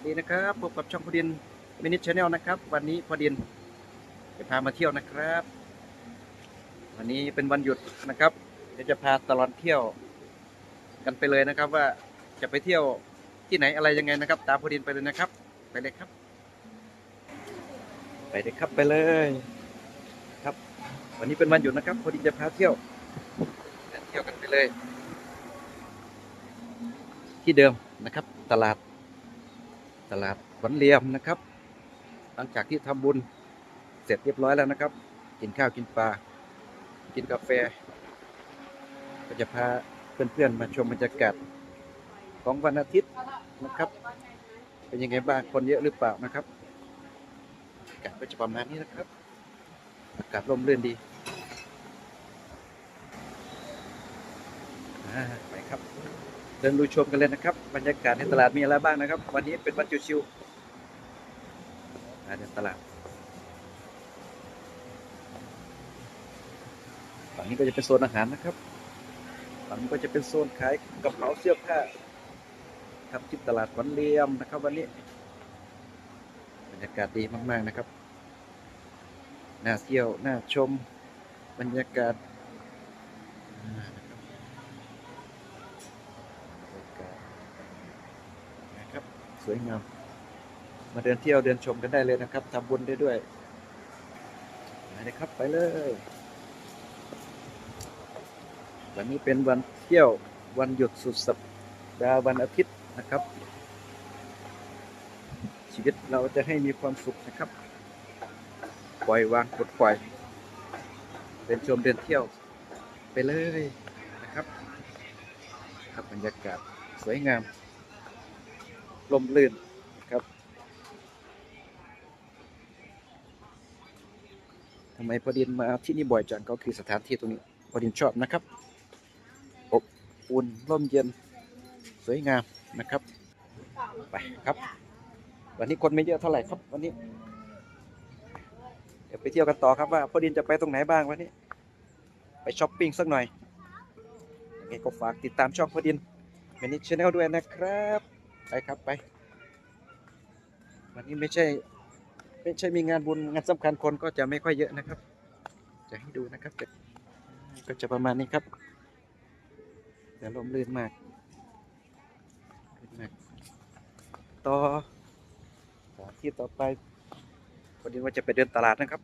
วัสดีนะครับพบกับช่องพอดินมินิชแนลนะครับ วันนี้พอดินจะพามาเที่ยวนะครับ วันนี้เป็นวันหยุดนะครับเดี๋ยวจะพาตลอดเที่ยว กันไปเลยนะครับ ว่าจะไปเที่ยวที่ไหนอะไรยังไงนะครับ ตามพอดินไปเลยนะครับ ไปเลยครับ ไปเลยครับไปเลย ครับ วันนี้เป็นวันหยุดนะครับพอดินจะพาเที่ยวเที่ยวกันไปเลย ที่เดิมนะครับ ตลาด ตลาดขวัญเหลี่ยมนะครับ หลังจากที่ทำบุญเสร็จเรียบร้อยแล้วนะครับ กินข้าวกินปลา กินกาแฟ ก็จะพาเพื่อนๆมาชมบรรยากาศของวันอาทิตย์นะครับ เป็นยังไงบ้างคนเยอะหรือเปล่านะครับอากาศก็จะประมาณนี้นะครับ อากาศร่มรื่นดีไปครับ เดินดูชมกันเลยนะครับ บรรยากาศในตลาดมีอะไรบ้างนะครับ วันนี้เป็นวันชิวๆอ่าเดินตลาดฝั่งนี้ก็จะเป็นโซนอาหารนะครับฝั่งนี้ก็จะเป็นโซนขายกระเป๋าเสื้อผ้าทำที่ตลาดขวัญเลี่ยมนะครับ วันนี้ บรรยากาศดีมากๆนะครับน่าเที่ยวน่าชม บรรยากาศอ่านะครับบรรยากาศนะครับ สวยงาม มาเดินเที่ยวเดินชมกันได้เลยนะครับทำบุญได้ด้วยไปเลยครับไปเลย วันนี้เป็นวันเที่ยววันหยุดสุดสัปดาห์วันอาทิตย์นะครับ ชีวิตเราจะให้มีความสุขนะครับ ปล่อยวางปลดปล่อยเดินชมเดินเที่ยวไปเลยนะครับครับบรรยากาศสวยงาม ลมลื่นครับทำไมพอดินมาที่นี่บ่อยจังก็คือสถานที่ตรงนี้พอดินชอบนะครับอบอุ่นร่มเย็นสวยงามนะครับ ไปครับ วันนี้คนไม่เยอะเท่าไหร่ครับวันนี้เดี๋ยวไปเที่ยวกันต่อครับว่าพอดินจะไปตรงไหนบ้างวันนี้ ไปช้อปปิ้งสักหน่อยยังไงก็ฝากติดตามช่องพอดินเมนิชแนลด้วยนะครับ ไปครับไป วันนี้ไม่ใช่ไม่ใช่มีงานบุญงานสำคัญคนก็จะไม่ค่อยเยอะนะครับ จะให้ดูนะครับ ก็จะประมาณนี้ครับแต่ลมลื่นมากลื่นมากต่อที่ต่อไปพอดีว่าจะไปเดินตลาดนะครับ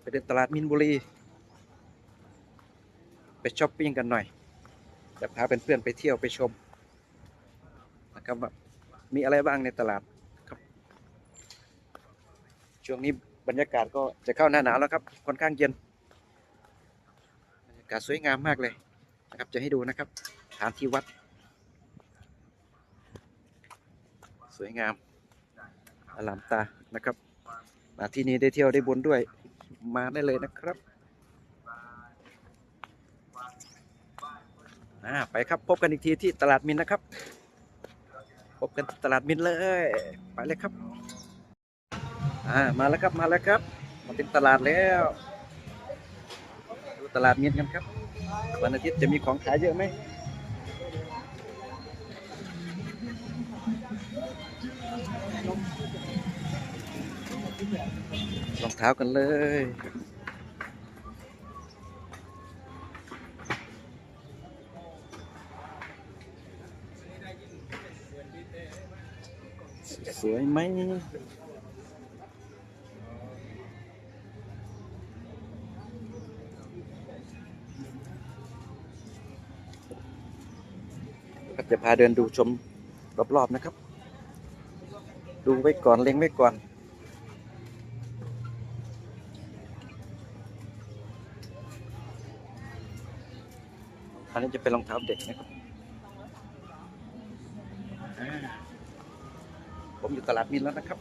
ไปเดินตลาดมินบุรี ไปช้อปปิ้งกันหน่อยจะพาเเพื่อนๆไปเที่ยวไปชม ครับว่ามีอะไรบ้างในตลาดครับ ช่วงนี้บรรยากาศก็จะเข้าหน้าหนาวแล้วครับค่อนข้างเย็นบรรยากาศสวยงามมากเลยนะครับจะให้ดูนะครับสถานที่วัด สวยงามอลามตานะครับมาที่นี่ได้เที่ยวได้บุญด้วยมาได้เลยนะครับอ่าไปครับพบกันอีกทีที่ตลาดมินนะครับ พบกันตลาดมินเลย ไปเลยครับ อ่า มาแล้วครับ มาแล้วครับ มาถึงตลาดแล้ว ดูตลาดมินกันครับ วันอาทิตย์จะมีของขายเยอะไหมรองเท้ากันเลย สวยไหมจะพาเดินดูชมรอบๆนะครับ ดูไว้ก่อนเล็งไว้ก่อน อันนี้จะเป็นรองเท้าเด็กนะครับอ่า ผมอยู่ตลาดมินแล้วนะครับ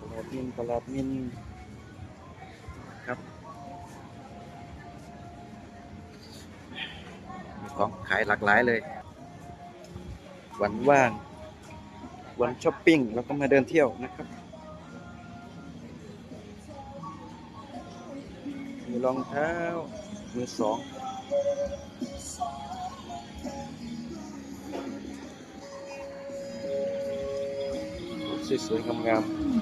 ตลาดมินตลาดมินครับมีของขายหลากหลายเลย วันว่าง วันช้อปปิ้งเราก็มาเดินเที่ยวนะครับมีรองเท้ามือสอง สวยๆงามๆ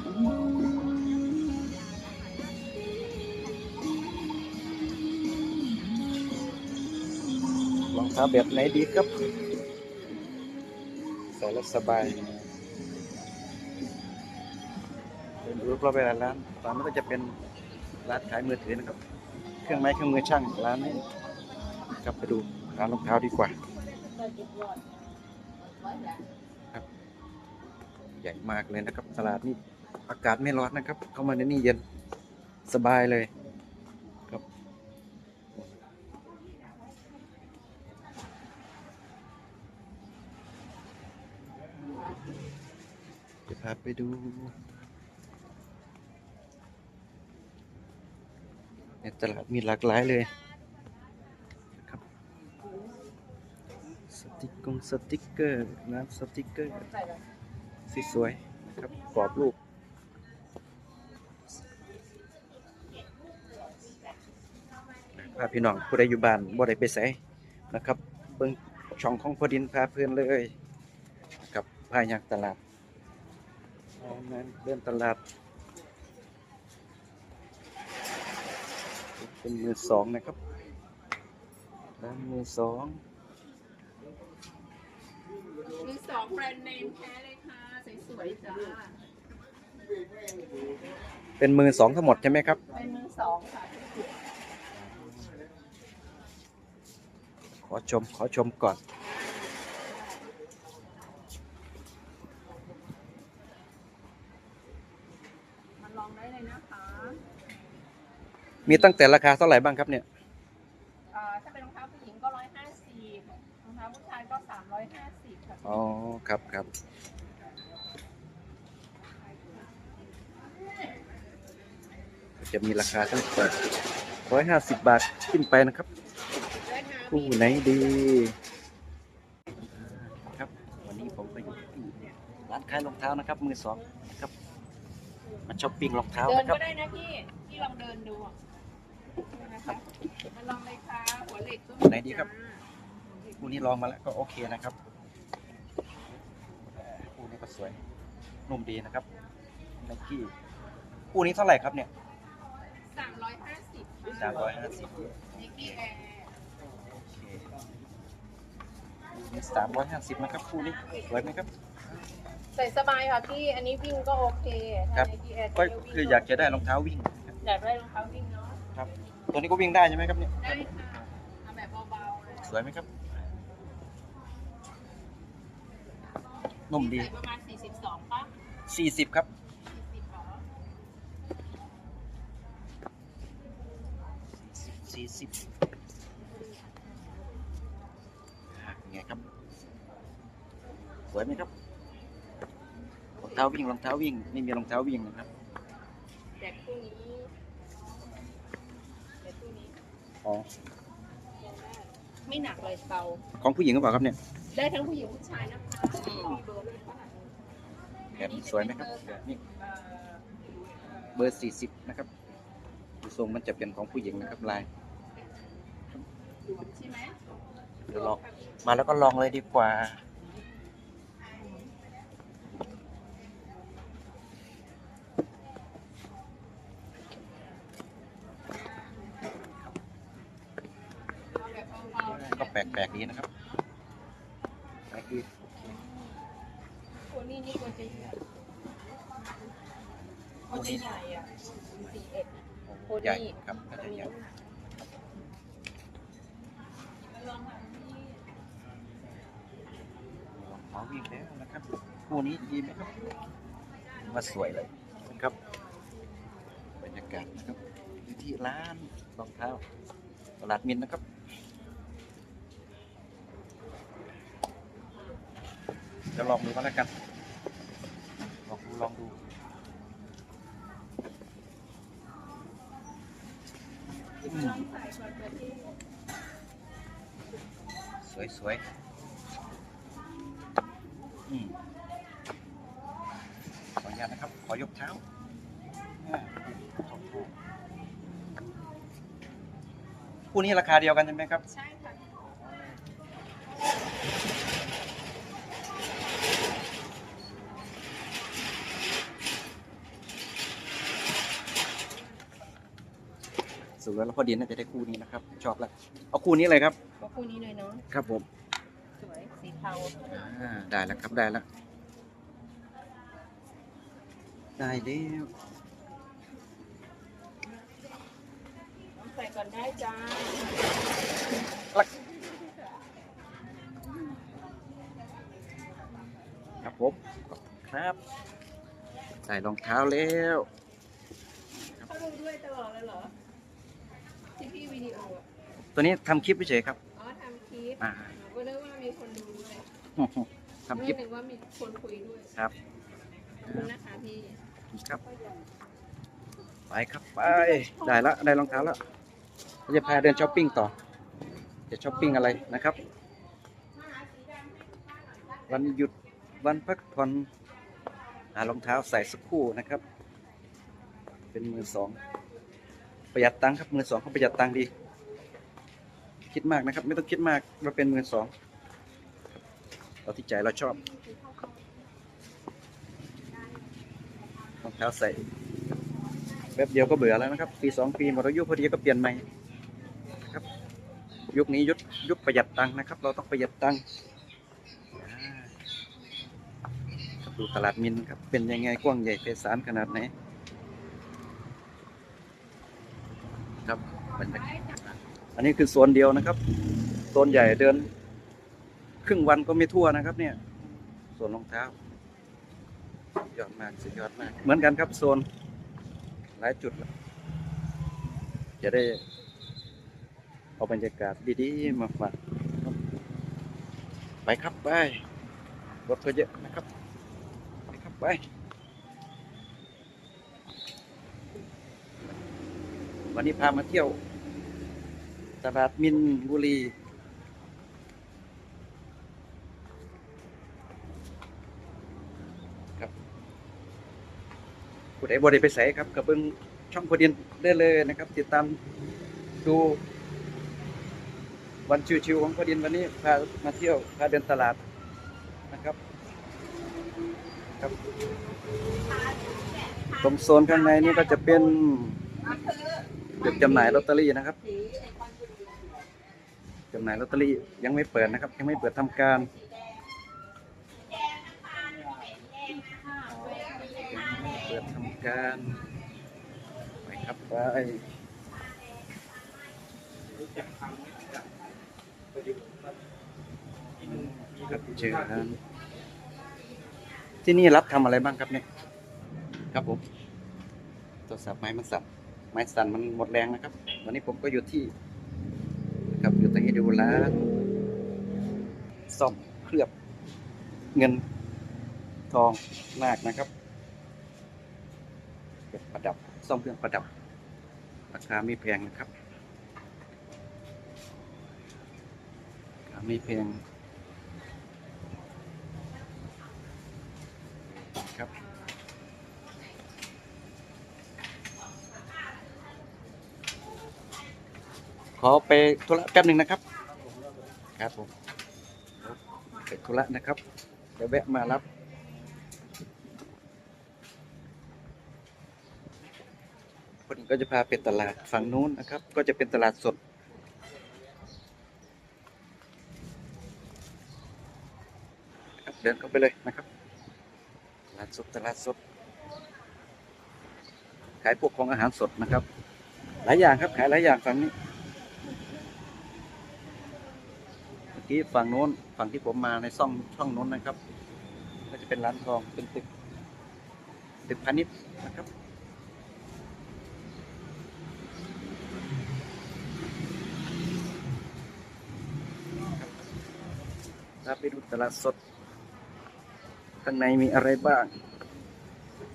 รองเท้าแบบไหนดีครับ ใส่แล้วสบายเดินดูรอบๆไปร้านร้านร้นนี้ก็จะเป็นร้านขายมือถือนะครับ เครื่องไม้เครื่องมือช่างร้านนี้กลับไปดูร้านรองเท้าดีกว่า ญ่มากเลยนะครับ ตลาดนี่อากาศไม่ร้อนนะครับ เข้ามาในนี่เย็นสบายเลยครับจะพาไปดูในตลาดมีหลากหลายเลยนะครับสติกกงสติกเกอร์น้ำสติกเกอร์ สวยๆนะครับกรอบรูปพาพี่น้องผู้ใดอยู่บ้านบ่ได้ไปไสนะครับ เบิ่งช่องของพอดินพาเพื่อนเลยกับพายักตลาดนั้นเดินตลาด เป็นมือสองนะครับร้านมือสองมีสองแบรนด์เนมแท้เลย วยๆจ้าเป็นมือสองทั้งหมดใช่ไหมครับ เป็นมือสองค่ะขอชม ขอชมก่อนมาลองได้เลยนะคะ มีตั้งแต่ราคาเท่าไหร่บ้างครับเนี่ยอ่าถ้าเป็นรองเท้าผู้หญิงก็ร้อยห้าสิบรองเท้าผู้ชายก็สามร้อยห้าสิบค่ะอ๋อ ครับครับ จะมีราคาตั้งแต่ร้อยห้าสิบบาทขึ้นไปนะครับได้ค่ะคู่ไหนดีครับ วันนี้ผมไปอยู่ที่ร้านขายรองเท้านะครับ มือสองนะครับ มาช้อปปิ้งรองเท้าเดินนะครับ ก็ได้นะพี่ พี่ลองเดินดูอะนะคะมาลองเลยค่ะหัวเหล็กก็มีไหนดีครับคู่นี้ลองมาแล้วก็โอเคนะครับคู่นี้ก็สวยนุ่มดีนะครับไนกี้คู่นี้เท่าไหร่ครับเนี่ย สามร้อยห้าสิบสามร้อยห้าสิบนิกกี้แอร์โอเคสามร้อยห้าสิบนะครับคู่นี้สวยไหมครับ ใส่สบายค่ะพี่ อันนี้วิ่งก็โอเคครับถ้า Nike Air ก็ Trail วิ่งคืออยากจะได้รองเท้าวิ่งอยากได้รองเท้าวิ่งเนาะ ครับ ตัวนี้ก็วิ่งได้ใช่ไหมครับเนี่ย ได้ค่ะเอาแบบเบาๆเลยสวยไหมครับ นุ่มดี ใส่ประมาณ42ป่ะสี่สิบครับ 40หรอ สี่สิบไงครับสวยไหมครับรองเท้าวิ่งรองเท้าวิ่งไม่มีรองเท้าวิ่งนะครับแต่คู่นี้แต่คู่นี้อ๋อยังได้ไม่หนักเลยเบาของผู้หญิงหรือเปล่าครับเนี่ยได้ทั้งผู้หญิงผู้ชายนะคะมีเบอร์ด้วยค่ะแบบนี้สวยไหมครับแบบนี้เอ่อเบอร์สี่สิบนะครับดูทรงมันจะเป็นของผู้หญิงนะครับลาย ดูดใช่ไหมเดี๋ยวลองมาแล้วก็ลองเลยดีกว่าเอาแบบเบาๆก็แปลกๆดีนะครับไนกี้ตัวนี้นี่ตัวจะใหญ่ตัวจะใหญ่อะสี่เอ็ดโอ้ใหญ่นี่ครับน่าจะใหญ่ ลองแบบนี้ ขอวิ่งแล้วนะครับคู่นี้ดีไหมครับ มาสวยเลยนะครับบรรยากาศนะครับอยู่ที่ร้านรองเท้าตลาดมินนะครับจะลองดูก็แล้วกันลองดูลองดูสวที่สวยสวย อยกเท้าคู่นี้ราคาเดียวกันใช่ไหมครับ ใช่ค่ะสวยแล้วพอดีน่าจะได้คู่นี้นะครับ ชอบแล้ว เอาคู่นี้เลยครับ เอาคู่นี้เลยเนาะ ครับผม สวย สีเทา ได้แล้วครับ ได้แล้ว ได้แล้วใส่ก่อนได้จ้าครับผมครับ ใส่รองเท้าแล้วเขาดูด้วยตลอดเลยเหรอที่พี่วิดีโออะตัวนี้ทำคลิปเฉยๆครับ อ๋อทำคลิปอ่าหนูก็นึกว่ามีคนดูด้วยทำคลิป นึกว่ามีคนคุยด้วยครับ ขอบคุณนะคะพี่ ครับไปครับไปได้ละได้รองเท้าแล้วเราจะพาเดินช้อปปิ้งต่อ จะช้อปปิ้งอะไรนะครับ วันหยุดวันพักผ่อนหารองเท้าใส่สักคู่นะครับ เป็นมือสองประหยัดตังค์ครับมือสองเขาประหยัดตังค์ดี คิดมากนะครับ ไม่ต้องคิดมากว่าเป็นมือสองเราที่ใจเราชอบร องเท้าใส่แป๊บเดียวก็เบื่อแล้วนะครับ ปีสองปีหมดอายุพอดีก็เปลี่ยนใหม่นะครับ ยุคนี้ยุคยุคประหยัดตังค์นะครับ เราต้องประหยัดตังค์ดูตลาดมินครับ เป็นยังไงกว้างใหญ่ไพศาลขนาดไหนครับบรรยากาศอันนี้คือโซนเดียวนะครับโซนใหญ่เดิน ครึ่งวันก็ไม่ทั่วนะครับ เนี่ยโซนรองเท้า ยอดมากสุดยอดมาก เหมือนกันครับโซน หลายจุดเลยจะได้เอาบรรยากาศดีๆ มาฝากครับไปครับไปรถก็เยอะนะครับ ไปครับไปวันนี้พามาเที่ยว ตลาดมินบุรี ครับ ผู้ใดบ่ได้ไปใส่ครับกับเบิ่งช่องพอดีนได้เลยนะครับ ติดตามดู วันชิวๆของพอดินวันนี้พามาเที่ยวพาเดินตลาดนะครับครับ ตรงโซนข้างในนี่ก็จะเป็นจุดจำหน่ายลอตเตอรี่นะครับจำหน่ายลอตเตอรี่ยังไม่เปิดนะครับ ยังไม่เปิดทำการยังไม่เปิดทำ การไปครับไปครับเชิญที่นี่รับทำอะไรบ้างครับเนี่ย ครับผมโทรศัพท์ไม้มันสั่นไม้สั่นมันหมดแรงนะครับวันนี้ผมก็อยู่ที่นะครับอยู่ตรงนี้ดูร้านซ่อมเคลือบเงินทองนาคนะครับ รื่องประดับซ่อมเครื่องประดับ ราคาไม่แพงนะครับราคาไม่แพงครับขอไปธุระแป๊บหนึ่งนะครับ ครับผมไปธุระนะครับเดี๋ยวแวะมารับ คน ก็จะพาไปตลาดฝั่งนู้นนะครับ ก็จะเป็นตลาดสด เดินเข้าไปเลยนะครับ ตลาดสดตลาดสด ขายพวกของอาหารสดนะครับ หลายอย่างครับขายหลายอย่างฝั่งนี้เมื่อกี้ฝั่งโน้นฝั่งที่ผมมาในช่องช่องโน้นนะครับ ก็จะเป็นร้านทองเป็นตึกตึกพาณิชย์นะครับ ถ้าไปดูตลาดสด ข้างในมีอะไรบ้าง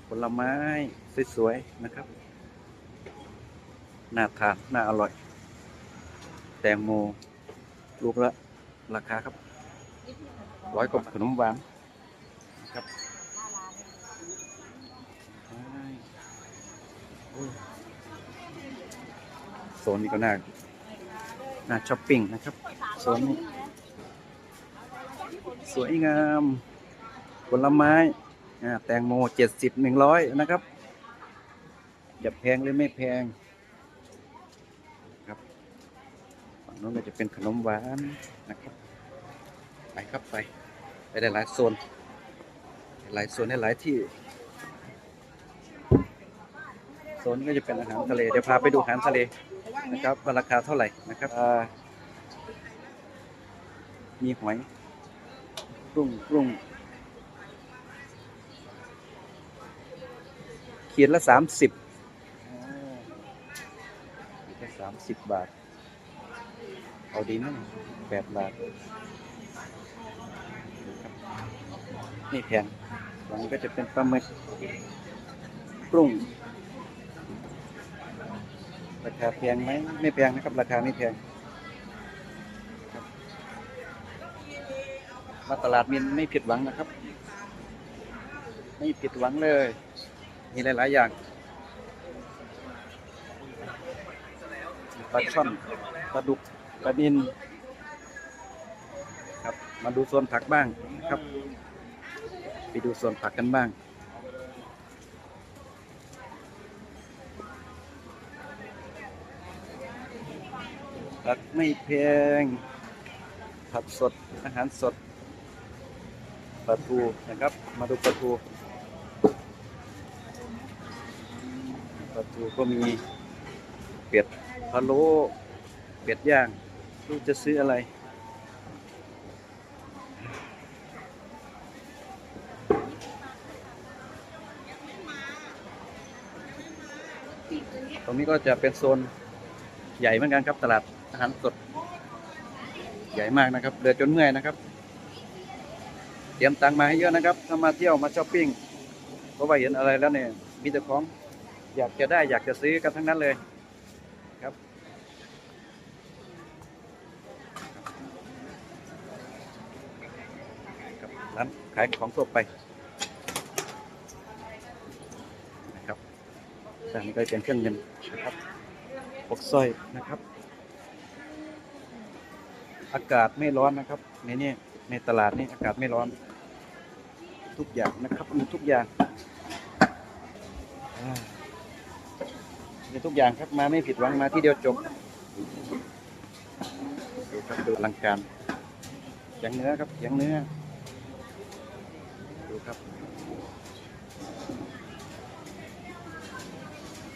ผลไม้ สวยๆ นะครับ น่าทาน น่าอร่อย แตงโม ลูกละ ราคาครับ ร้อยกว่าขนมหวานครับโอ้ยโซนนี้ก็น่า น่าช้อปปิ้งนะครับ โซนนี้ สวยงาม ผลไม้แตงโมเจ็ดสิบหนึ่งร้อยนะครับ จะแพงหรือไม่แพงครับนู้นก็จะเป็นขนมหวานนะครับ ไปครับไป ไปได้หลายโซน หลายโซนได้หลายที่โซนก็จะเป็นอาหารทะเลเดี๋ยวพาไปดูอาหารทะเลนะครับว่าราคาเท่าไหร่นะครับมีหอย กุ้งกุ้งขีดละสามสิบขีดละสามสิบบาท เอาดีนะแปดบาท นี่แพงตรงนี้ก็จะเป็นปลาหมึกปรุงราคาแพงไหม ไม่แพงนะครับ ราคาไม่แพง มาตลาดมินไม่ผิดหวังนะครับ ไม่ผิดหวังเลย มีหลาย ๆ อย่างปลาช่อนปลาดุกปลาดิน ครับมาดูโซนผักบ้างนะครับ ไปดูโซนผักกันบ้างผักไม่แพงผักสดอาหารสด ปลาทูนะครับ มาดูปลาทูปลาทูก็มีเป็ดพะโล้เป็ดย่างลูกจะซื้ออะไรตรงนี้ก็จะเป็นโซนใหญ่เหมือนกันครับตลาดอาหารสด ใหญ่มากนะครับเดินจนเมื่อยนะครับ เตรียมตังค์มาให้เยอะนะครับถ้ามาเที่ยวมาช้อปปิ้งเพราะว่าเห็นอะไรแล้วเนี่ยมีแต่ของอยากจะได้อยากจะซื้อกันทั้งนั้นเลยครับครับร้านขายของทั่วไปนะครับด้านนี้ก็เป็นเครื่องเงินนะครับพวกสร้อยนะครับ อากาศไม่ร้อนนะครับในนี้ ในตลาดนี้อากาศไม่ร้อน ทุกอย่างนะครับมีทุกอย่างมีทุกอย่างครับมาไม่ผิดหวังมาที่เดียวจบดูครับดูลังการเสียงเนื้อครับเสียงเนื้อดูครับ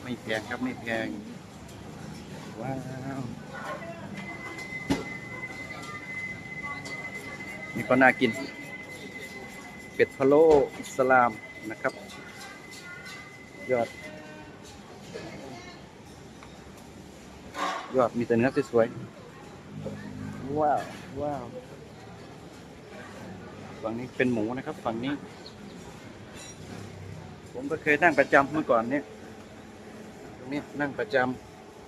ไม่แพงครับไม่แพงว้าว นี่ก็น่ากิน เป็ดพะโล้อิสลามนะครับ ยอด ยอดมีแต่เนื้อสวยๆว้าว ว้าว ฝั่งนี้เป็นหมูนะครับ ฝั่งนี้ ผมก็เคยนั่งประจำเมื่อก่อนเนี่ยตรงนี้นั่งประจ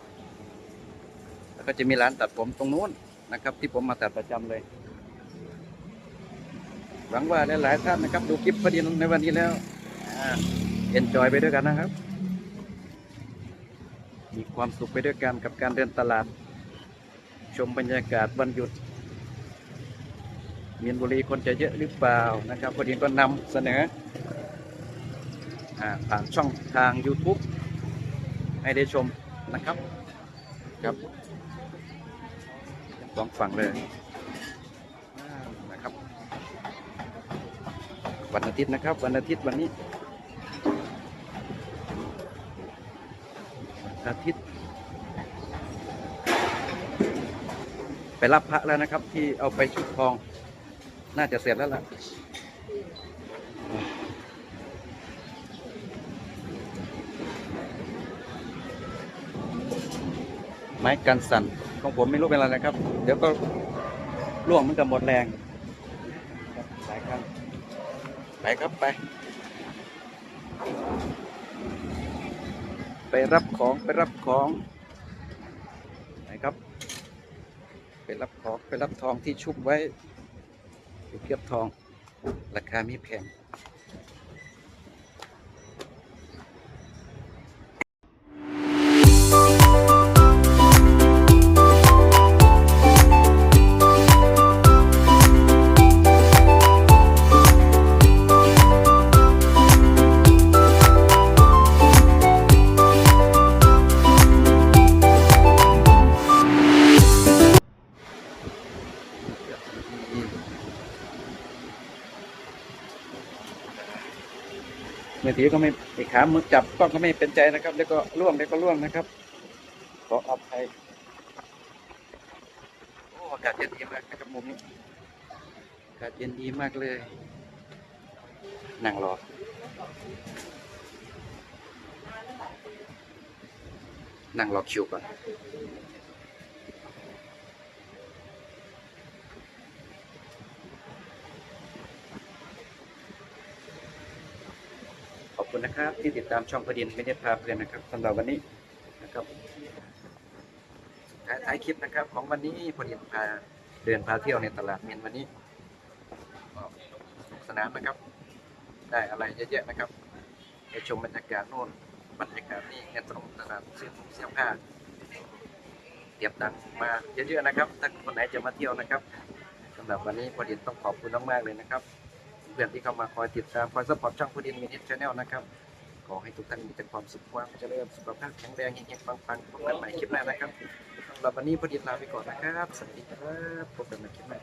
ำแล้วก็จะมีร้านตัดผมตรงนู้นนะครับ ที่ผมมาตัดประจำเลย หวังว่าหลายๆท่านนะครับ ดูคลิปพอดีในวันนี้แล้วเอ็นจอยไปด้วยกันนะครับ มีความสุขไปด้วยกันกับการเดินตลาด ชมบรรยากาศวันหยุดมีนบุรีคนจะเยอะหรือเปล่านะครับพอดีก็นำเสนออาผ่านช่องทาง YouTube ให้ได้ชมนะครับครับสองฝั่งเลย วันอาทิตย์นะครับ วันอาทิตย์วันนี้ อาทิตย์ ไปรับพระแล้วนะครับ ที่เอาไปชุดทอง น่าจะเสร็จแล้วล่ะไม้กันสั่นของผมไม่รู้เป็นอะไรนะครับ เดี๋ยวก็ล่วงมันกับหมดแรงหลายครั้ง ไปครับไป ไปรับของไปรับของไปครับ ไปรับของไปรับทองที่ชุบไว้ดูเกียบทอง ราคาไม่แพง มือถือก็ไม่ขามือจับกล้องก็ไม่เป็นใจนะครับ แล้วก็ล่วงแล้วก็ล่วงนะครับ ขออภัยโอ้อากาศเย็นดีมากนะครับมุมนี้อากาศเย็นดีมากเลย นั่งรอนั่งรอคิวก่อน อบคุณนะครับ ที่ติดตามช่องพดินไม่ได้พาเพื่อนนะครับสำหรับวันนี้นะครับท้ายคลิปนะครับ ของวันนี้พดินพาเดินพาเที่ยวในตลาดเมียนวันนี้สนุกสนานนะครับ ได้อะไรเยอะแยะนะครับไปชมบรรยากาศโน่นบรรยากาศนี่เงินตรงตลาดซื้อเสื้อผ้าเตรียมตังมาเยอะๆนะครับถ้าคนไหนจะมาเที่ยวนะครับสำหรับวันนี้พดินต้องขอบคุณมากๆเลยนะครับ พื่อนที่เข้ามาคอยติดตามคอยสปอร์ตช่องพูดินมินิชแนลนะครับขอให้ทุกท่านมีแต่ความสุขความเจริญสุขภาพแข็งแรงเฮงๆปังๆพบกันใหม่คลิปหน้านะครับสำหรับวันนี้พูดินลาไปก่อนนะครับสวัสดีครับพบกันใหม่คลิปหน้า